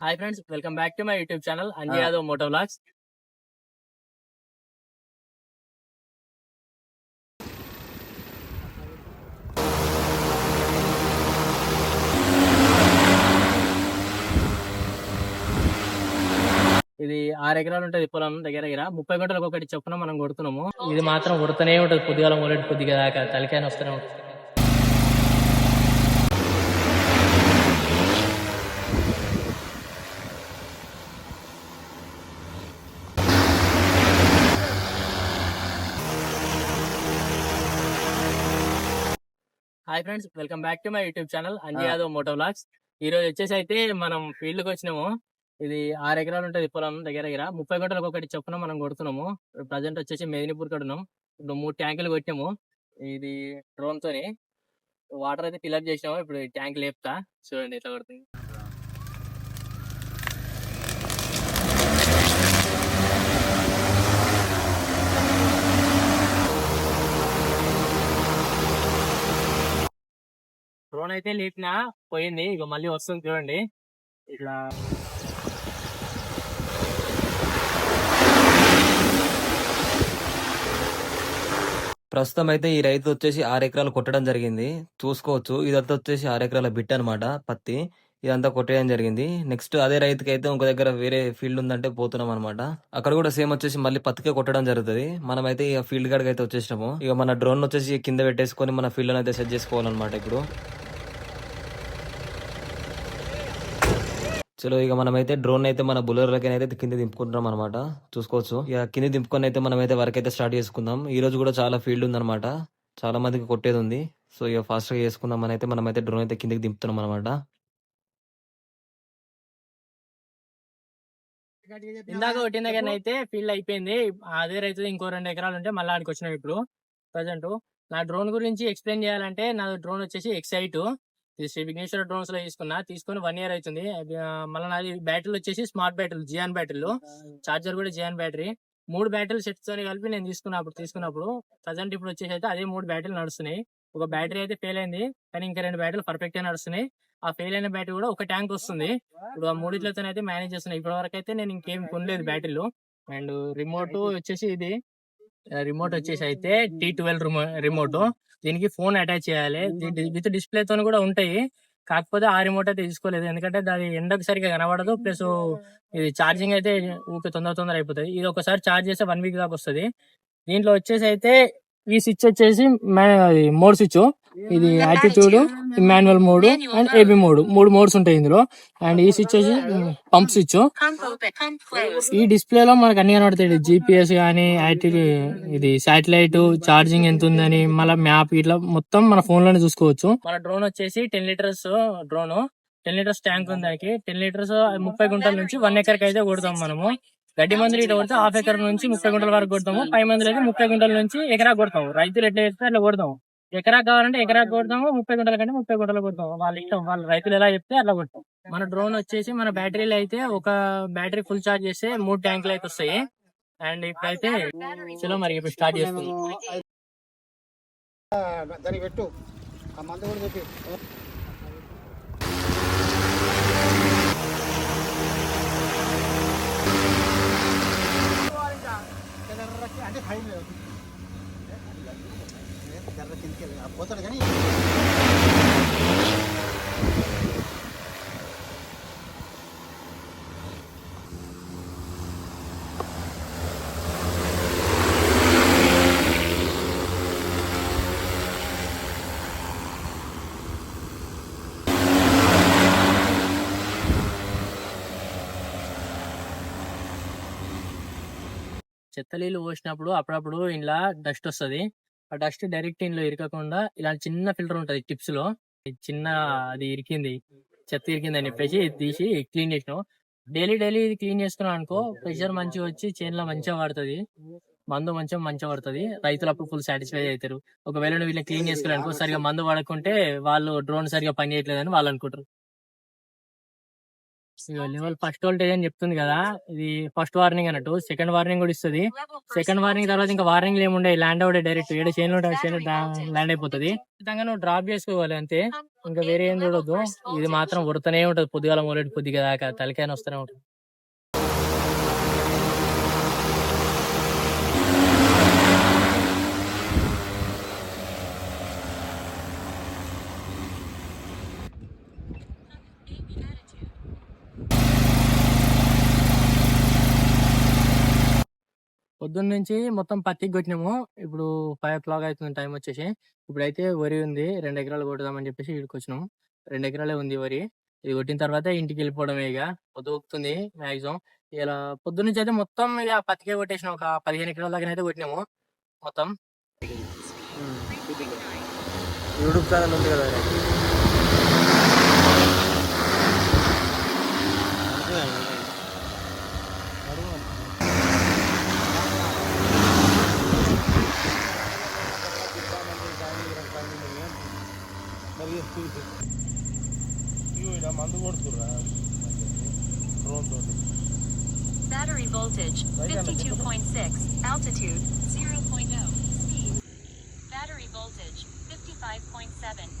Hi friends welcome back to my YouTube channel. Anjay Yadav moto vlogs ఇది ఆరు ఎకరాలు ఉంటది పొలం దగ్గర దగ్గర. ముప్పై గంటలకు ఒకటి చొప్పున మనం కొడుతున్నాము. ఇది మాత్రం కొడుతూనే ఉంటది. పొద్దుగాల మొదటి కొద్దిగా దాకా తలకాయ వస్తూనే ఉంటుంది. Hi friends welcome back to my YouTube channel Anjay. Yadav moto vlogs. ఈ రోజు వచ్చేసి అయితే మనం ఫీల్డ్కి వచ్చినాము. ఇది ఆరు ఎకరాలు ఉంటది పొలం దగ్గర దగ్గర. ముప్పై గంటలకు ఒకటి చొప్పున మనం కొడుతున్నాము. ప్రజెంట్ వచ్చేసి మేదినిపూర్ కాడ ఉన్నాం. ఇప్పుడు మూడు ట్యాంకులు కొట్టాము. ఇది డ్రోన్ తోని. వాటర్ అయితే ఫిల్అప్ చేసినాము. ఇప్పుడు ట్యాంక్ లేపుతా. చూడండి ఎట్లా కొడుతుంది. డ్రోన్ అయితే లేపిన పోయింది. ఇక మళ్ళీ వస్తుంది చూడండి. ఇట్లా ప్రస్తుతం అయితే ఈ రైతు వచ్చేసి ఆరు ఎకరాలు కొట్టడం జరిగింది. చూసుకోవచ్చు. ఇదంతా వచ్చేసి ఆరు ఎకరాల బిట్ అనమాట పత్తి. ఇదంతా కొట్టేయడం జరిగింది. నెక్స్ట్ అదే రైతుకి అయితే ఇంకో దగ్గర వేరే ఫీల్డ్ ఉందంటే పోతున్నాం అనమాట అక్కడ కూడా సేమ్ వచ్చేసి మళ్ళీ పత్తికే కొట్టడం జరుగుతుంది. మనం అయితే ఇక ఫీల్డ్ కాడికి అయితే వచ్చేసినాము. ఇక మన డ్రోన్ వచ్చేసి కింద పెట్టేసుకొని మన ఫీల్డ్ అయితే సెట్ చేసుకోవాలన్నమాట ఇప్పుడు. చలో ఇక మనమైతే డ్రోన్ అయితే మన బులర్లకి కింద దింపుకుంటున్నాం అనమాట చూసుకోవచ్చు. ఇక కింద దింపుకొని అయితే మనమైతే వర్క్ అయితే స్టార్ట్ చేసుకుందాం. ఈ రోజు కూడా చాలా ఫీల్డ్ ఉందన్నమాట. చాలా మందికి కొట్టేది ఉంది. సో ఇక ఫాస్ట్గా చేసుకుందాం అని అయితే మనమైతే డ్రోన్ అయితే కిందకి దింపుతున్నాం అనమాట ఇందాక కొట్టిన దగ్గర అయితే ఫీల్డ్ అయిపోయింది. అదే రైతు ఇంకో రెండు ఎకరాలు ఉంటే మళ్ళీ ఆడికి వచ్చినాం ఇప్పుడు ప్రజెంట్. నా డ్రోన్ గురించి ఎక్స్ప్లెయిన్ చేయాలంటే నా డ్రోన్ వచ్చేసి ఎక్సైట్ ఇది శ్రీ విఘ్నేశ్వర డ్రోన్స్లో తీసుకున్నా. తీసుకొని వన్ ఇయర్ అవుతుంది. మళ్ళీ నాది బ్యాటరీలు వచ్చేసి స్మార్ట్ బ్యాటరీలు జియాన్ బ్యాటరీలు చార్జర్ కూడా జియాన్ బ్యాటరీ మూడు బ్యాటరీలు సెట్స్ అని కలిపి నేను తీసుకున్నప్పుడు తీసుకున్నప్పుడు ప్రజెంట్ ఇప్పుడు వచ్చేసి అయితే అదే మూడు బ్యాటరీలు నడుస్తున్నాయి. ఒక బ్యాటరీ అయితే ఫెయిల్ అయింది కానీ ఇంకా రెండు బ్యాటరీలు పర్ఫెక్ట్గా నడుస్తున్నాయి. ఆ ఫెయిల్ అయిన బ్యాటరీ కూడా ఒక ట్యాంక్ వస్తుంది. ఇప్పుడు ఆ మూడిట్లతో అయితే మేనేజ్ చేస్తున్నాయి ఇప్పటి వరకు అయితే నేను ఇంకేం కొనలేదు బ్యాటరీలు అండ్ రిమోట్ వచ్చేసి ఇది రిమోట్ వచ్చేసి అయితే టీ ట్వెల్వ్ రిమోట్ దీనికి ఫోన్ అటాచ్ చేయాలి. విత్ డిస్ప్లే తో కూడా ఉంటాయి. కాకపోతే ఆ రిమోట్ అయితే తీసుకోలేదు. ఎందుకంటే దాని ఎండకు సరిగా కనబడదు. ప్లస్ ఇది ఛార్జింగ్ అయితే ఊకే తొందర తొందర అయిపోతుంది. ఇది ఒకసారి ఛార్జ్ చేస్తే వన్ వీక్ దాకా వస్తుంది. దీంట్లో వచ్చేసి అయితే ఈ స్విచ్ వచ్చేసి మోడ్ స్విచ్ ఇది attitude manual mode and AB mode modes modes ఉంటాయి ఇందులో. అండ్ ఈ స్విచ్ వచ్చి పంప్ స్విచ్. ఈ డిస్ప్లే లో మనకు అన్ని కనబడతాయి. జిపిఎస్ కానీ ఇది శాటిలైట్ ఛార్జింగ్ ఎంత ఉందని మళ్ళీ మ్యాప్ ఇట్లా మొత్తం మన ఫోన్లోనే చూసుకోవచ్చు. మన డ్రోన్ వచ్చేసి ten litres drone ten litres tank ఉంది దానికి. టెన్ లీటర్స్ ముప్పై గుంటల నుంచి వన్ ఎకర్కి అయితే కొడతాం మనము. గడ్డి మందులు ఇట్లా కొడితే హాఫ్ ఎకర్ నుంచి ముప్పై గుంటల వరకు కొడతాము. పై మందులు అయితే ముప్పై గుంటల నుంచి ఎకరా కొడతాము. రైతులు ఎట్లా చేస్తే అట్లా కొడతాము. ఎకరా కావాలంటే ఎకరా కొడతాము ముప్పై గుంటల కంటే ముప్పై గుంటలు కొడతాము. వాళ్ళ ఇష్టం వాళ్ళ రైతులు ఎలా చెప్తే అట్లా కొడతాం. మన డ్రోన్ వచ్చేసి మన బ్యాటరీలు అయితే ఒక బ్యాటరీ ఫుల్ చార్జ్ చేస్తే మూడు ట్యాంకులు అయితే వస్తాయి. అండ్ ఇప్పుడైతే చలో మరి ఇప్పుడు స్టార్ట్ చేస్తున్నాం. దానికి పెట్టు. ఆ మందు కూడా చెప్పి అంటే ఫైన్ జర్ర కిందకి పోతాడు కానీ చెత్త నీళ్ళు పోసినప్పుడు అప్పుడప్పుడు ఇంట్లో డస్ట్ వస్తుంది. ఆ డస్ట్ డైరెక్ట్ ఇంట్లో ఇరకకుండా ఇలా చిన్న ఫిల్టర్ ఉంటది టిప్స్లో చిన్న అది ఇరికింది చెత్త ఇరికింది అని చెప్పేసి తీసి క్లీన్ చేసినాం. డైలీ డైలీ ఇది క్లీన్ చేసుకున్నాం అనుకో ప్రెషర్ మంచిగా వచ్చి చేనులో మంచిగా పడుతుంది మందు మంచిగా మంచిగా పడుతుంది రైతులు అప్పుడు ఫుల్ సాటిస్ఫై అవుతారు. ఒకవేళ వీళ్ళని క్లీన్ చేసుకోవాలనుకో సరిగా మందు పడకుంటే వాళ్ళు డ్రోన్ సరిగా పని చేయట్లేదని వాళ్ళు అనుకుంటారు. లెవెల్ ఫస్ట్ వోల్టేజ్ అని చెప్తుంది కదా ఇది ఫస్ట్ వార్నింగ్ అన్నట్టు సెకండ్ వార్నింగ్ కూడా ఇస్తుంది. సెకండ్ వార్నింగ్ తర్వాత ఇంకా వార్నింగ్ ఏముండే ల్యాండ్ అవుడే డైరెక్ట్ ఏడు చైన్ చైన్ ల్యాండ్ అయిపోతుంది. ఖచ్చితంగా నువ్వు డ్రాప్ చేసుకోవాలి అంతే. ఇంకా వేరే ఏం చూడొద్దు. ఇది మాత్రం ఉడతనే ఉంటది పొద్దుగాల మొదటి పొద్దుగా దాకా తలకాయన వస్తూనే ఉంటుంది. పొద్దున్న నుంచి మొత్తం పత్తికి కొట్టినాము. ఇప్పుడు ఫైవ్ ఓ క్లాక్ అవుతుంది టైం వచ్చేసి. ఇప్పుడైతే వరి ఉంది. రెండు ఎకరాలు కొడదామని చెప్పేసి ఇక్కడికి వచ్చినాము. రెండు ఎకరాలే ఉంది వరి. ఇది కొట్టిన తర్వాత ఇంటికి వెళ్ళిపోవడమే ఇక. పొద్దుగుతుంది మాక్సిమం ఇలా పొద్దున్న నుంచి అయితే మొత్తం ఇక పత్తికే కొట్టేసినాం. ఒక పదిహేను ఎకరాల దాకా అయితే కొట్టినాము మొత్తం. యూట్యూబ్ ఛానల్ ఉంది కదా మందు కొడుతుర్రా డ్రోన్ తోటి Battery voltage 52.6. Altitude 0.0. Speed. Battery voltage 55.7. Altitude